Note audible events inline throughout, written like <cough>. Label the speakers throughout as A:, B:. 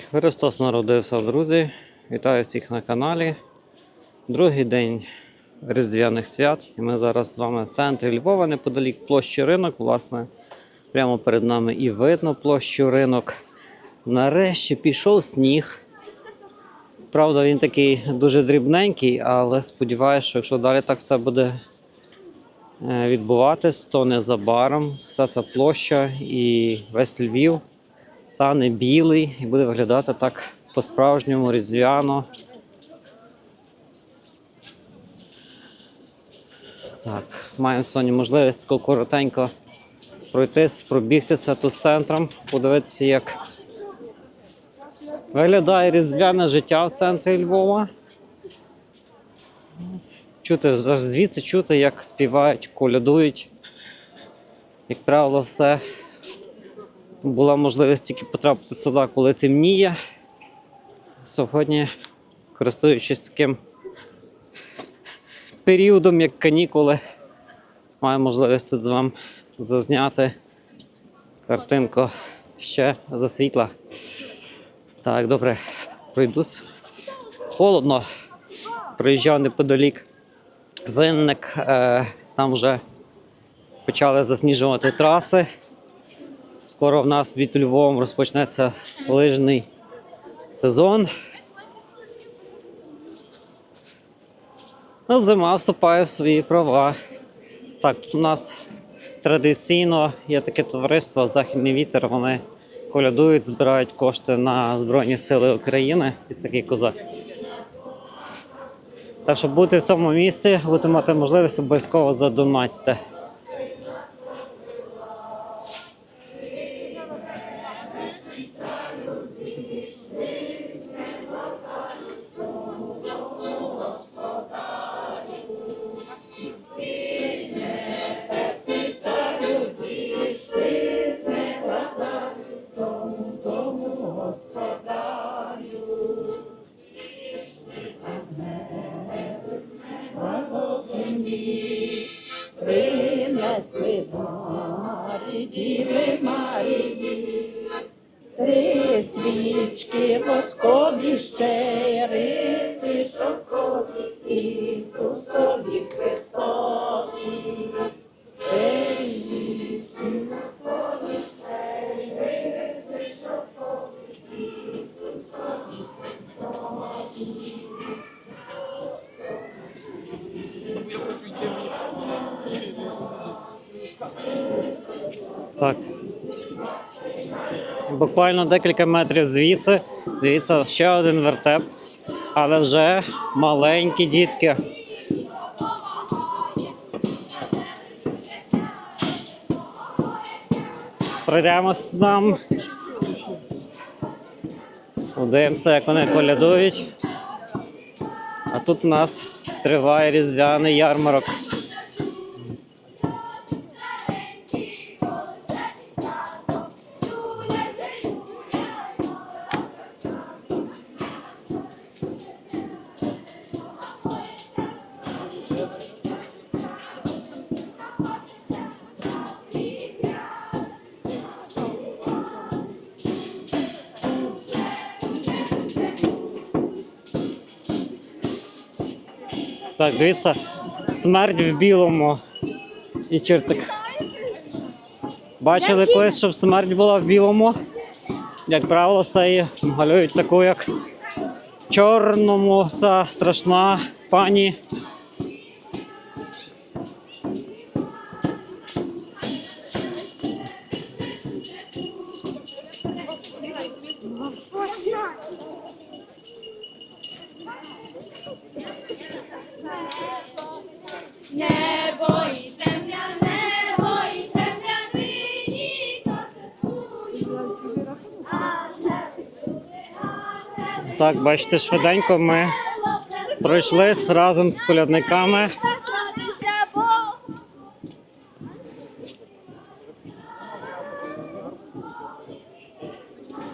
A: Христос народився, друзі. Вітаю всіх на каналі. Другий день Різдвяних свят. І ми зараз з вами в центрі Львова, неподалік площі ринок. Власне, прямо перед нами і видно площу ринок. Нарешті пішов сніг. Правда, він такий дуже дрібненький, але сподіваюся, що якщо далі так все буде е, відбуватись, то незабаром вся ця площа і весь Львів стане білий і буде виглядати так по-справжньому різдвяно. Так, маємо сьогодні можливість тако коротенько пройтись, пробігтися тут центром, подивитися, як виглядає різдвяне життя в центрі Львова. Чути, звідси чути, як співають, колядують. Як правило, все була можливість тільки потрапити сюди, коли темніє. Сьогодні, користуючись таким періодом, як канікули, маю можливість тут вам зазняти картинку ще за світла. Так, добре, пройдусь. Холодно. Проїжджав неподалік винник, е, там вже почали засніжувати траси. Скоро в нас під Львовом розпочнеться лижний сезон. А зима вступає в свої права. Так, у нас традиційно є таке товариство Західний вітер. Вони колядують, збирають кошти на Збройні Сили України і такий козак. Так що бути в цьому місці, будете мати можливість обов'язково задонатьте.
B: Принесли дарі, діви Марії, свічки воскові ще риси шовкові, Ісусові Христові.
A: Буквально декілька метрів звідси. Дивіться, ще один вертеп. Але вже маленькі дітки. Пройдемось нам. Подивимося, як вони колядують. А тут у нас триває різдвяний ярмарок. Так, дивіться, смерть в білому і чертик. Бачили колись, щоб смерть була в білому. Як правило, це її малюють таку, як чорному, ця страшна пані. Так, бачите, швиденько ми пройшли разом з колядниками.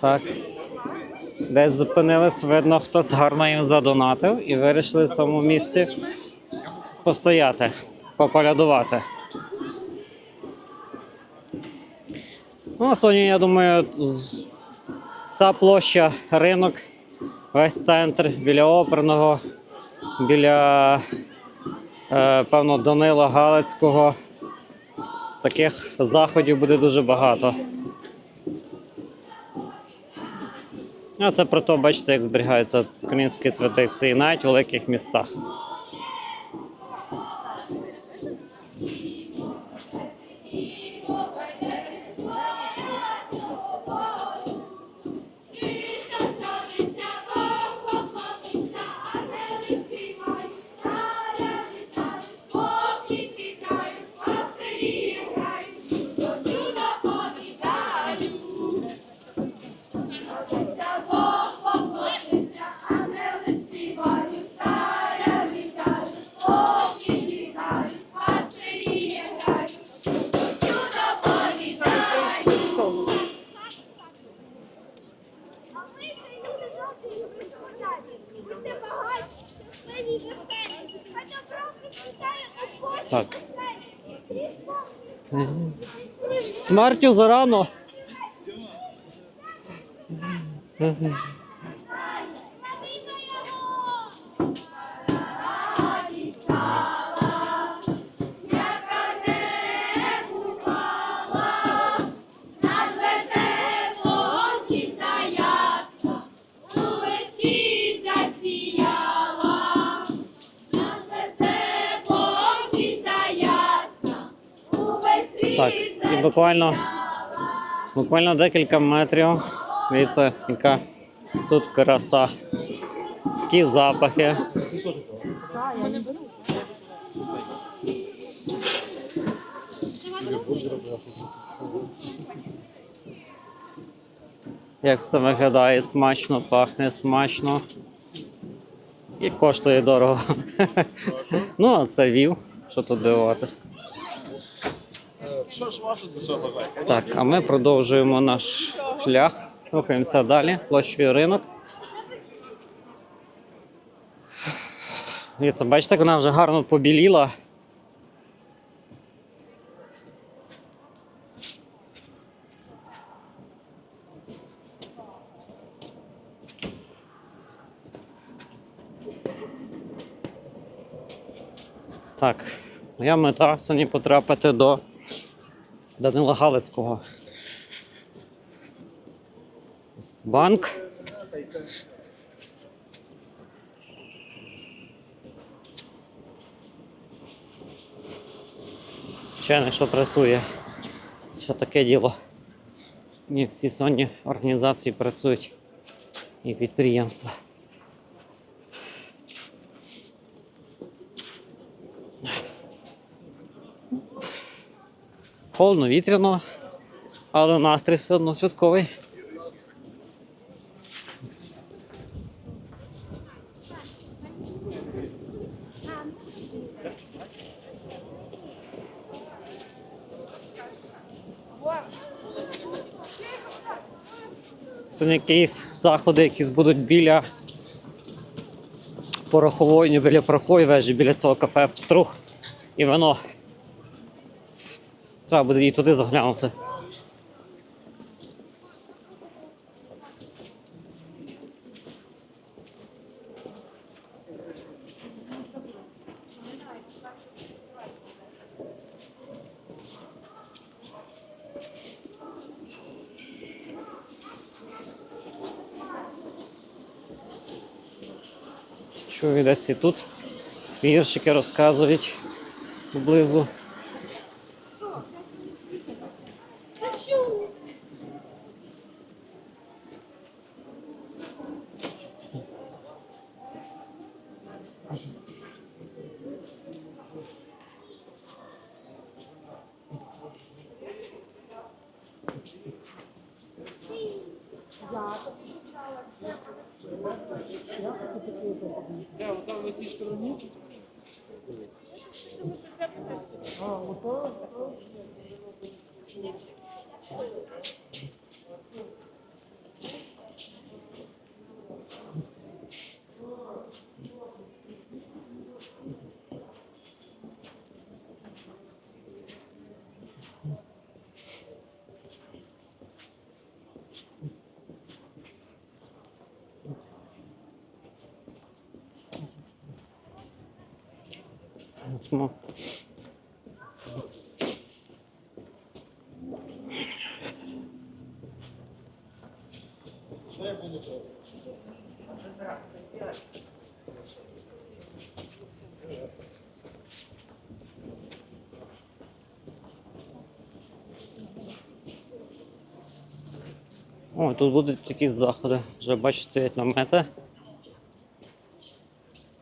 A: Так. Десь зупинились, видно, хтось гарно їм задонатив і вирішили в цьому місці постояти, поколядувати. Ну, а сьогодні, я думаю, Ця площа ринок, весь центр біля оперного, біля е, певно Данила Галицького. Таких заходів буде дуже багато. А це про те, бачите, як зберігаються українські традиції навіть в великих містах.
C: Будьте багаті, щасливі веселі. Хай добро процвітає у кожній.
A: Смертю зарано. Так, буквально, буквально декілька метрів. Дивіться, яка тут краса. Які запахи. Як це виглядає смачно, пахне смачно. І коштує дорого. <laughs> ну, а це вів. Що тут дивуватися.
D: Що ж ваше цього бажаєте?
A: Так, а ми продовжуємо наш шлях. Рухаємося далі, площею ринок. Це, бачите, вона вже гарно побіліла. Так, моя мета сьогодні потрапити до Данила Галицького. Банк. Ще що працює. Що таке діло. Не всі сонні організації працюють і підприємства. Холодно, вітряно, але настрій все одно святковий. Сьогодні якісь заходи, якісь будуть біля порохової, біля порохової вежі, біля цього кафе Пструх. І воно Треба буде і туди заглянути. Чую, десь і тут віршики розказують поблизу. Да, вот там на этой стороне. А, вот так? Тому О, тут будуть якісь заходи. Вже бачу, стоять намети.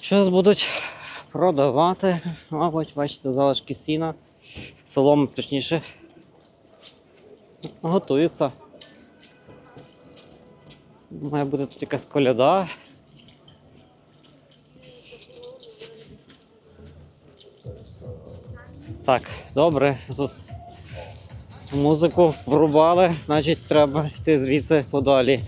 A: Щось будуть продавати. Мабуть, бачите, залишки сіна. Соломи, точніше. Готуються. Має бути тут якась коляда. Так, добре. Тут музику врубали, значить треба йти звідси подалі.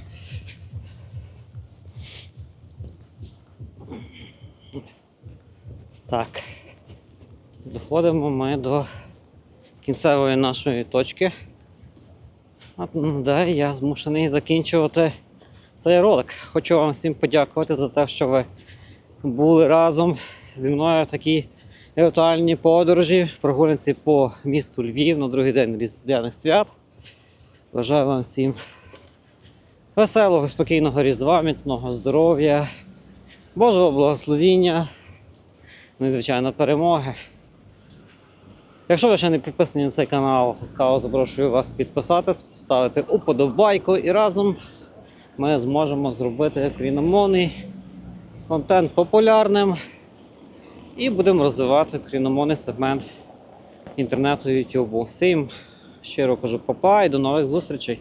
A: Так. Доходимо ми до кінцевої нашої точки. Де я змушений закінчувати цей ролик. Хочу вам всім подякувати за те, що ви були разом зі мною в такій віртуальній подорожі, прогулянці по місту Львів на другий день Різдвяних свят. Бажаю вам всім веселого, спокійного Різдва, міцного здоров'я, Божого благословіння, ну і звичайно перемоги. Якщо ви ще не підписані на цей канал, ласкаво запрошую вас підписатись, поставити уподобайку і разом ми зможемо зробити україномовний контент популярним і будемо розвивати україномовний сегмент інтернету Ютубу. Всім щиро кажу папа і до нових зустрічей!